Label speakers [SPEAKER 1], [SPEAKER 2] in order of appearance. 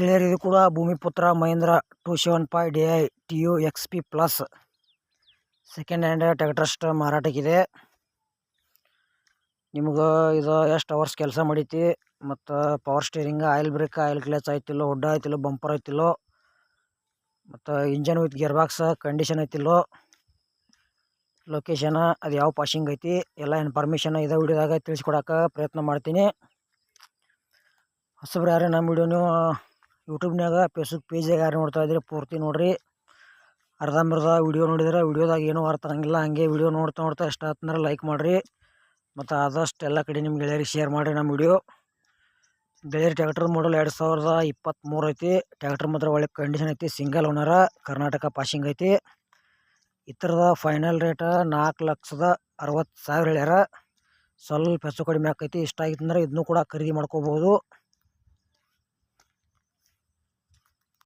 [SPEAKER 1] ಗೆಳೆಯರು ಇದು ಕೂಡ Bhumiputra Mahindra two seven five D I T U X P plus. Second hand tractors ಮಾರಾಟಕ್ಕಿದೆ. ನಿಮ್ಗೆ ಇದು ಎಷ್ಟು ಅವರ್ಸ್ ಕೆಲಸ ಮಾಡೈತಿ? ಮತ್ತು power steering oil brake oil clutch ಆಯ್ತಿಲ್ಲೋ ಹುಡ್ಡ ಆಯ್ತಿಲ್ಲೋ ಬಂಪರ್ ಆಯ್ತಿಲ್ಲೋ ಮತ್ತು engine with gearbox condition ಐತಿಲ್ಲೋ ಲೊಕೇಶನ ಅದು ಯಾವ ಪಾಶಿಂಗ್ ಐತಿ, ಎಲ್ಲ ಇನ್ಫಾರ್ಮೇಷನ್ ಇದೇ ವಿಡಿಯೋದಾಗ ತಿಳಿಸ್ಕೊಡಕ್ಕೆ ಪ್ರಯತ್ನ ಮಾಡ್ತೀನಿ. ಹೊಸಬ್ರು ಯಾರೇ ನಮ್ಮ ವಿಡಿಯೋ ಯೂಟ್ಯೂಬ್ನಾಗ ಫೇಸ್ಬುಕ್ ಪೇಜಾಗ ಯಾರು ನೋಡ್ತಾ ಇದ್ರಿ ಪೂರ್ತಿ ನೋಡಿರಿ. ಅರ್ಧಂಬರ್ಧ ವಿಡಿಯೋ ನೋಡಿದ್ರೆ ವಿಡಿಯೋದಾಗ ಏನೂ ಅರ್ಥ ಆಗಂಗಿಲ್ಲ. ಹಂಗೆ ವಿಡಿಯೋ ನೋಡ್ತಾ ನೋಡ್ತಾ ಇಷ್ಟ ಆತಂದ್ರೆ ಲೈಕ್ ಮಾಡಿರಿ. ಮತ್ತು ಆದಷ್ಟು ಎಲ್ಲ ಕಡೆ ನಿಮ್ಮ ಗೆಳೆಯರಿಗೆ ಶೇರ್ ಮಾಡಿರಿ ನಮ್ಮ ವಿಡಿಯೋ ಗೆಳೆಯರಿ ಟ್ಯಾಕ್ಟರ್ ಮಾಡಲ್ ಎರಡು ಸಾವಿರದ ಇಪ್ಪತ್ತ್ಮೂರು ಐತಿ. ಟ್ಯಾಕ್ಟರ್ ಮಾತ್ರ ಒಳ್ಳೆ ಕಂಡೀಷನ್ ಐತಿ. ಸಿಂಗಲ್ ಓನರ ಕರ್ನಾಟಕ ಪಾಸಿಂಗ್ ಐತಿ. ಇತರದ ಫೈನಲ್ ರೇಟ ನಾಲ್ಕು ಲಕ್ಷದ ಅರವತ್ತು ಸಾವಿರ ಹೇಳ್ಯಾರ ಸ್ವಲ್ಪ ಹೆಚ್ಚು ಕಡಿಮೆ ಆಕೈತಿ. ಇಷ್ಟ ಆಗಿತ್ತು ಅಂದ್ರೆ ಇದನ್ನು ಕೂಡ ಖರೀದಿ ಮಾಡ್ಕೋಬೋದು.